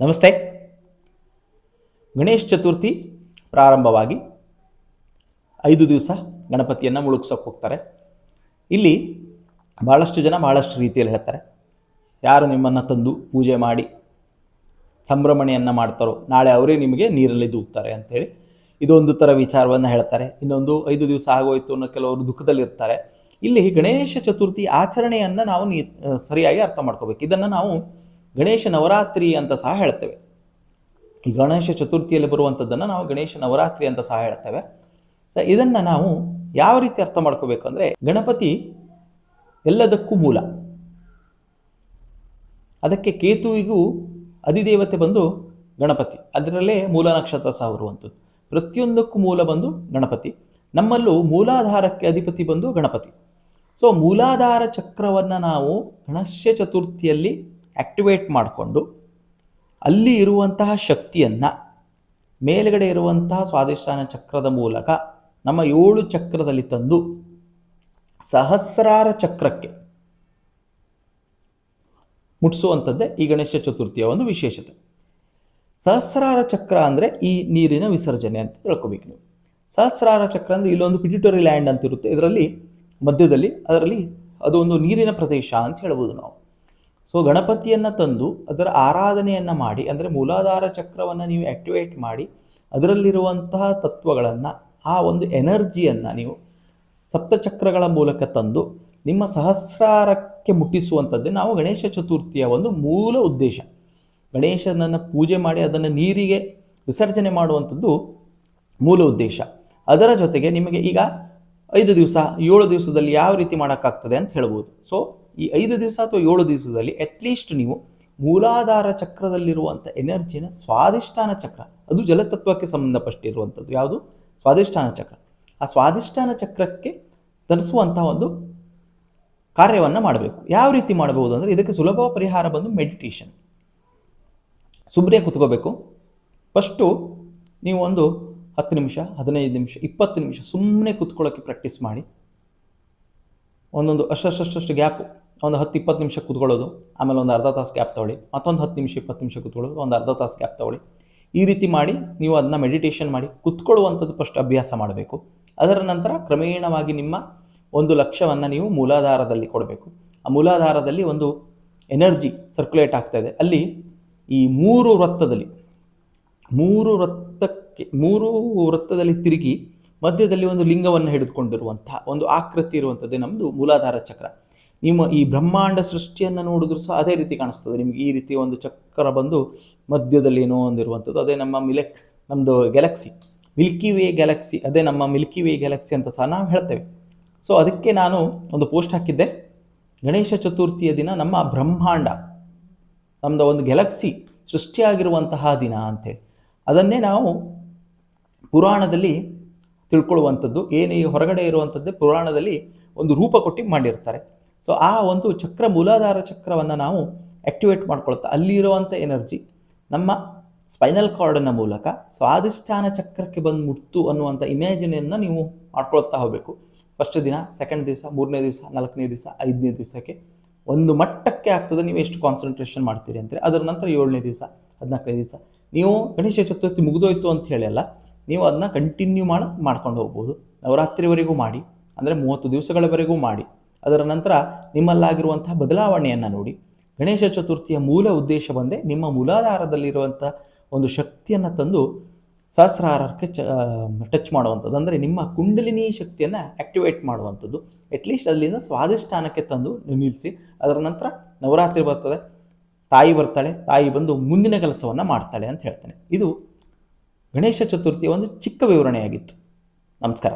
ನಮಸ್ತೆ. ಗಣೇಶ ಚತುರ್ಥಿ ಪ್ರಾರಂಭವಾಗಿ ಐದು ದಿವಸ ಗಣಪತಿಯನ್ನು ಮುಳುಗ್ಸೋಕೆ ಹೋಗ್ತಾರೆ. ಇಲ್ಲಿ ಭಾಳಷ್ಟು ಜನ ಭಾಳಷ್ಟು ರೀತಿಯಲ್ಲಿ ಹೇಳ್ತಾರೆ. ಯಾರು ನಿಮ್ಮನ್ನು ತಂದು ಪೂಜೆ ಮಾಡಿ ಸಂಭ್ರಮಣೆಯನ್ನು ಮಾಡ್ತಾರೋ ನಾಳೆ ಅವರೇ ನಿಮಗೆ ನೀರಲ್ಲಿ ದೂಕ್ತಾರೆ ಅಂತೇಳಿ ಇದೊಂದು ಥರ ವಿಚಾರವನ್ನು ಹೇಳ್ತಾರೆ. ಇನ್ನೊಂದು ಐದು ದಿವಸ ಆಗೋಯ್ತು ಅನ್ನೋ ಕೆಲವರು ದುಃಖದಲ್ಲಿರ್ತಾರೆ. ಇಲ್ಲಿ ಗಣೇಶ ಚತುರ್ಥಿ ಆಚರಣೆಯನ್ನು ನಾವು ನೀ ಸರಿಯಾಗಿ ಅರ್ಥ ಮಾಡ್ಕೋಬೇಕು. ಇದನ್ನು ನಾವು ಗಣೇಶ ನವರಾತ್ರಿ ಅಂತ ಸಹ ಹೇಳ್ತೇವೆ. ಈ ಗಣೇಶ ಚತುರ್ಥಿಯಲ್ಲಿ ಬರುವಂಥದ್ದನ್ನು ನಾವು ಗಣೇಶ ನವರಾತ್ರಿ ಅಂತ ಸಹ ಹೇಳ್ತೇವೆ. ಇದನ್ನು ನಾವು ಯಾವ ರೀತಿ ಅರ್ಥ ಮಾಡ್ಕೋಬೇಕು ಅಂದರೆ ಗಣಪತಿ ಎಲ್ಲದಕ್ಕೂ ಮೂಲ. ಅದಕ್ಕೆ ಕೇತುವಿಗೂ ಅಧಿದೇವತೆ ಬಂದು ಗಣಪತಿ. ಅದರಲ್ಲೇ ಮೂಲ ನಕ್ಷತ್ರ ಸಹ ಬರುವಂಥದ್ದು ಪ್ರತಿಯೊಂದಕ್ಕೂ ಮೂಲ ಬಂದು ಗಣಪತಿ. ನಮ್ಮಲ್ಲೂ ಮೂಲಾಧಾರಕ್ಕೆ ಅಧಿಪತಿ ಬಂದು ಗಣಪತಿ. ಸೊ ಮೂಲಾಧಾರ ಚಕ್ರವನ್ನು ನಾವು ಗಣೇಶ ಚತುರ್ಥಿಯಲ್ಲಿ ಆಕ್ಟಿವೇಟ್ ಮಾಡಿಕೊಂಡು ಅಲ್ಲಿ ಇರುವಂತಹ ಶಕ್ತಿಯನ್ನು ಮೇಲುಗಡೆ ಇರುವಂತಹ ಸ್ವಾದಿಷ್ಠಾನ ಚಕ್ರದ ಮೂಲಕ ನಮ್ಮ ಏಳು ಚಕ್ರದಲ್ಲಿ ತಂದು ಸಹಸ್ರಾರ ಚಕ್ರಕ್ಕೆ ಮುಟ್ಟಿಸುವಂಥದ್ದೇ ಈ ಗಣೇಶ ಚತುರ್ಥಿಯ ಒಂದು ವಿಶೇಷತೆ. ಸಹಸ್ರಾರ ಚಕ್ರ ಅಂದರೆ ಈ ನೀರಿನ ವಿಸರ್ಜನೆ ಅಂತ ತಿಳ್ಕೊಬೇಕು ನೀವು. ಸಹಸ್ರಾರ ಚಕ್ರ ಅಂದರೆ ಇಲ್ಲೊಂದು ಪಿಟಿಟೋರಿ ಲ್ಯಾಂಡ್ ಅಂತಿರುತ್ತೆ ಇದರಲ್ಲಿ ಮಧ್ಯದಲ್ಲಿ ಅದರಲ್ಲಿ ಅದು ಒಂದು ನೀರಿನ ಪ್ರದೇಶ ಅಂತ ಹೇಳ್ಬೋದು ನಾವು. ಸೊ ಗಣಪತಿಯನ್ನು ತಂದು ಅದರ ಆರಾಧನೆಯನ್ನು ಮಾಡಿ, ಅಂದರೆ ಮೂಲಾಧಾರ ಚಕ್ರವನ್ನು ನೀವು ಆಕ್ಟಿವೇಟ್ ಮಾಡಿ, ಅದರಲ್ಲಿರುವಂತಹ ತತ್ವಗಳನ್ನು, ಆ ಒಂದು ಎನರ್ಜಿಯನ್ನು ನೀವು ಸಪ್ತಚಕ್ರಗಳ ಮೂಲಕ ತಂದು ನಿಮ್ಮ ಸಹಸ್ರಾರಕ್ಕೆ ಮುಟ್ಟಿಸುವಂಥದ್ದೇ ನಾವು ಗಣೇಶ ಚತುರ್ಥಿಯ ಒಂದು ಮೂಲ ಉದ್ದೇಶ. ಗಣೇಶನನ್ನು ಪೂಜೆ ಮಾಡಿ ಅದನ್ನು ನೀರಿಗೆ ವಿಸರ್ಜನೆ ಮಾಡುವಂಥದ್ದು ಮೂಲ ಉದ್ದೇಶ. ಅದರ ಜೊತೆಗೆ ನಿಮಗೆ ಈಗ ಐದು ದಿವಸ, ಏಳು ದಿವಸದಲ್ಲಿ ಯಾವ ರೀತಿ ಮಾಡೋಕ್ಕಾಗ್ತದೆ ಅಂತ ಹೇಳ್ಬೋದು. ಸೊ ಈ ಐದು ದಿವಸ ಅಥವಾ ಏಳು ದಿವಸದಲ್ಲಿ ಅಟ್ಲೀಸ್ಟ್ ನೀವು ಮೂಲಾಧಾರ ಚಕ್ರದಲ್ಲಿರುವಂಥ ಎನರ್ಜಿನ ಸ್ವಾಧಿಷ್ಠಾನ ಚಕ್ರ, ಅದು ಜಲತತ್ವಕ್ಕೆ ಸಂಬಂಧಪಟ್ಟಿರುವಂಥದ್ದು. ಯಾವುದು? ಸ್ವಾದಿಷ್ಠಾನ ಚಕ್ರ. ಆ ಸ್ವಾಧಿಷ್ಠಾನ ಚಕ್ರಕ್ಕೆ ತರಿಸುವಂಥ ಒಂದು ಕಾರ್ಯವನ್ನು ಮಾಡಬೇಕು. ಯಾವ ರೀತಿ ಮಾಡಬಹುದು ಅಂದರೆ ಇದಕ್ಕೆ ಸುಲಭ ಪರಿಹಾರ ಬಂದು ಮೆಡಿಟೇಷನ್ ಸುಮ್ಮನೆ ಕುತ್ಕೋಬೇಕು. ಫಸ್ಟು ನೀವು ಒಂದು ಹತ್ತು ನಿಮಿಷ, ಹದಿನೈದು ನಿಮಿಷ, ಇಪ್ಪತ್ತು ನಿಮಿಷ ಸುಮ್ಮನೆ ಕುತ್ಕೊಳ್ಳೋಕ್ಕೆ ಪ್ರಾಕ್ಟೀಸ್ ಮಾಡಿ. ಒಂದೊಂದು ಅಷ್ಟಷ್ಟಷ್ಟು ಗ್ಯಾಪು. ಒಂದು ಹತ್ತು ಇಪ್ಪತ್ತು ನಿಮಿಷ ಕೂತ್ಕೊಳ್ಳೋದು, ಆಮೇಲೆ ಒಂದು ಅರ್ಧ ತಾಸು ಗ್ಯಾಪ್ ತೊಗೊಳ್ಳಿ. ಮತ್ತೊಂದು ಹತ್ತು ನಿಮಿಷ, ಇಪ್ಪತ್ತು ನಿಮಿಷ ಕೂತ್ಕೊಳ್ಳೋದು, ಒಂದು ಅರ್ಧ ತಾಸು ಗ್ಯಾಪ್ ತೊಗೊಳ್ಳಿ. ಈ ರೀತಿ ಮಾಡಿ ನೀವು ಅದನ್ನ ಮೆಡಿಟೇಷನ್ ಮಾಡಿ ಕುತ್ಕೊಳ್ಳುವಂಥದ್ದು ಫಸ್ಟ್ ಅಭ್ಯಾಸ ಮಾಡಬೇಕು. ಅದರ ನಂತರ ಕ್ರಮೇಣವಾಗಿ ನಿಮ್ಮ ಒಂದು ಲಕ್ಷ್ಯವನ್ನು ನೀವು ಮೂಲಾಧಾರದಲ್ಲಿ ಕೊಡಬೇಕು. ಆ ಮೂಲಾಧಾರದಲ್ಲಿ ಒಂದು ಎನರ್ಜಿ ಸರ್ಕ್ಯುಲೇಟ್ ಆಗ್ತಾ ಇದೆ. ಅಲ್ಲಿ ಈ ಮೂರು ವೃತ್ತದಲ್ಲಿ, ಮೂರು ವೃತ್ತಕ್ಕೆ, ಮೂರು ವೃತ್ತದಲ್ಲಿ ತಿರುಗಿ ಮಧ್ಯದಲ್ಲಿ ಒಂದು ಲಿಂಗವನ್ನು ಹಿಡಿದುಕೊಂಡಿರುವಂತಹ, ಒಂದು ಆಕೃತಿ ಇರುವಂಥದ್ದೇ ನಮ್ಮದು ಮೂಲಾಧಾರ ಚಕ್ರ. ನಿಮ್ಮ ಈ ಬ್ರಹ್ಮಾಂಡ ಸೃಷ್ಟಿಯನ್ನು ನೋಡಿದ್ರು ಸಹ ಅದೇ ರೀತಿ ಕಾಣಿಸ್ತದೆ. ನಿಮಗೆ ಈ ರೀತಿ ಒಂದು ಚಕ್ರ ಬಂದು ಮಧ್ಯದಲ್ಲಿ ಏನೋ ಒಂದಿರುವಂಥದ್ದು. ಅದೇ ನಮ್ಮ ಮಿಲೆಕ್ ನಮ್ಮದು ಗ್ಯಾಲಕ್ಸಿ ಮಿಲ್ಕಿ ವೇ ಗ್ಯಾಲಕ್ಸಿ ಅದೇ ನಮ್ಮ ಮಿಲ್ಕಿ ವೇ ಗ್ಯಾಲಕ್ಸಿ ಅಂತ ಸಹ ನಾವು ಹೇಳ್ತೇವೆ. ಸೊ ಅದಕ್ಕೆ ನಾನು ಒಂದು ಪೋಸ್ಟ್ ಹಾಕಿದ್ದೆ. ಗಣೇಶ ಚತುರ್ಥಿಯ ದಿನ ನಮ್ಮ ಬ್ರಹ್ಮಾಂಡ ನಮ್ಮದು ಒಂದು ಗ್ಯಾಲಕ್ಸಿ ಸೃಷ್ಟಿಯಾಗಿರುವಂತಹ ದಿನ ಅಂತೇಳಿ ಅದನ್ನೇ ನಾವು ಪುರಾಣದಲ್ಲಿ ತಿಳ್ಕೊಳ್ಳುವಂಥದ್ದು. ಏನೇ ಹೊರಗಡೆ ಇರುವಂಥದ್ದೇ ಪುರಾಣದಲ್ಲಿ ಒಂದು ರೂಪ ಕೊಟ್ಟು ಮಾಡಿರ್ತಾರೆ. ಸೊ ಆ ಒಂದು ಚಕ್ರ ಮೂಲಾಧಾರ ಚಕ್ರವನ್ನು ನಾವು ಆಕ್ಟಿವೇಟ್ ಮಾಡ್ಕೊಳ್ತಾ ಅಲ್ಲಿರುವಂಥ ಎನರ್ಜಿ ನಮ್ಮ ಸ್ಪೈನಲ್ ಕಾರ್ಡನ್ನ ಮೂಲಕ ಸ್ವಾದಿಷ್ಠಾನ ಚಕ್ರಕ್ಕೆ ಬಂದು ಮುಟ್ತು ಅನ್ನುವಂಥ ಇಮ್ಯಾಜಿನನ್ನು ನೀವು ಮಾಡ್ಕೊಳ್ತಾ ಹೋಗಬೇಕು. ಫಸ್ಟ್ ದಿನ ಸೆಕೆಂಡ್ ದಿವಸ, ಮೂರನೇ ದಿವಸ, ನಾಲ್ಕನೇ ದಿವಸ, ಐದನೇ ದಿವಸಕ್ಕೆ ಒಂದು ಮಟ್ಟಕ್ಕೆ ಆಗ್ತದೆ ನೀವು ಎಷ್ಟು ಕಾನ್ಸಂಟ್ರೇಷನ್ ಮಾಡ್ತೀರಿ ಅಂತಾರೆ. ಅದರ ನಂತರ ಏಳನೇ ದಿವಸ, ಹದಿನಾಲ್ಕನೇ ದಿವಸ. ನೀವು ಗಣೇಶ ಚತುರ್ಥಿ ಮುಗಿದೋಯ್ತು ಅಂತ ಹೇಳಿ ಅಲ್ಲ, ನೀವು ಅದನ್ನ ಕಂಟಿನ್ಯೂ ಮಾಡಿ, ಮಾಡ್ಕೊಂಡು ಹೋಗ್ಬೋದು. ನವರಾತ್ರಿವರೆಗೂ ಮಾಡಿ, ಅಂದರೆ ಮೂವತ್ತು ದಿವಸಗಳವರೆಗೂ ಮಾಡಿ. ಅದರ ನಂತರ ನಿಮ್ಮಲ್ಲಾಗಿರುವಂತಹ ಬದಲಾವಣೆಯನ್ನು ನೋಡಿ. ಗಣೇಶ ಚತುರ್ಥಿಯ ಮೂಲ ಉದ್ದೇಶ ಬಂದೇ ನಿಮ್ಮ ಮೂಲಾಧಾರದಲ್ಲಿರುವಂಥ ಒಂದು ಶಕ್ತಿಯನ್ನು ತಂದು ಸಹಸ್ರಾರಕ್ಕೆ ಚ ಟಚ್ ಮಾಡುವಂಥದ್ದು. ಅಂದರೆ ನಿಮ್ಮ ಕುಂಡಲಿನಿ ಶಕ್ತಿಯನ್ನು ಆಕ್ಟಿವೇಟ್ ಮಾಡುವಂಥದ್ದು. ಅಟ್ಲೀಸ್ಟ್ ಅಲ್ಲಿಂದ ಸ್ವಾದಿಷ್ಠಾನಕ್ಕೆ ತಂದು ನಿಲ್ಲಿಸಿ, ಅದರ ನಂತರ ನವರಾತ್ರಿ ಬರ್ತದೆ, ತಾಯಿ ಬರ್ತಾಳೆ, ತಾಯಿ ಬಂದು ಮುಂದಿನ ಕೆಲಸವನ್ನು ಮಾಡ್ತಾಳೆ ಅಂತ ಹೇಳ್ತಾನೆ. ಇದು ಗಣೇಶ ಚತುರ್ಥಿಯ ಒಂದು ಚಿಕ್ಕ ವಿವರಣೆಯಾಗಿತ್ತು. ನಮಸ್ಕಾರ.